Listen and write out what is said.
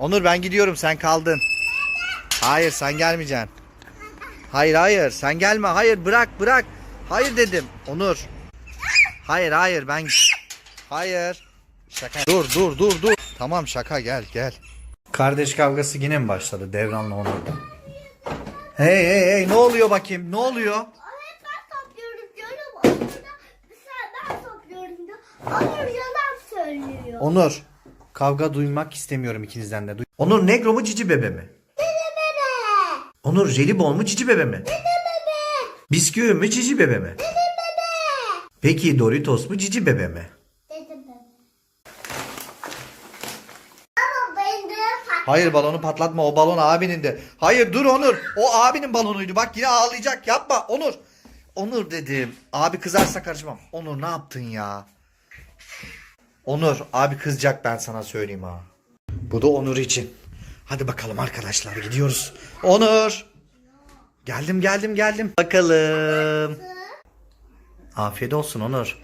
Onur ben gidiyorum sen kaldın. Hayır sen gelmeyeceksin. Hayır hayır sen gelme. Hayır bırak bırak. Hayır dedim. Onur. Hayır hayır ben Hayır. Şaka. Dur dur dur dur. Tamam şaka gel gel. Kardeş kavgası yine mi başladı Devran'la Onur'da? Hey hey hey ne oluyor bakayım? Ne oluyor? Onur yalan söylüyor. Onur. Kavga duymak istemiyorum ikinizden de. Onur negro mu cici bebe mi? Bebe. Onur jelibon mu cici bebe mi? Bebe. Bisküvi mi cici bebe mi? Bebe. Peki Doritos mu cici bebe mi? Dedi bebe. Ama ben de Hayır balonu patlatma o balon abinin de. Hayır dur Onur. O abinin balonuydu. Bak yine ağlayacak. Yapma Onur. Onur dedim. Abi kızarsa karışmam. Onur ne yaptın ya? Onur abi kızacak ben sana söyleyeyim ha. Bu da Onur için. Hadi bakalım arkadaşlar gidiyoruz. Onur. Geldim geldim geldim. Bakalım. Afiyet olsun Onur.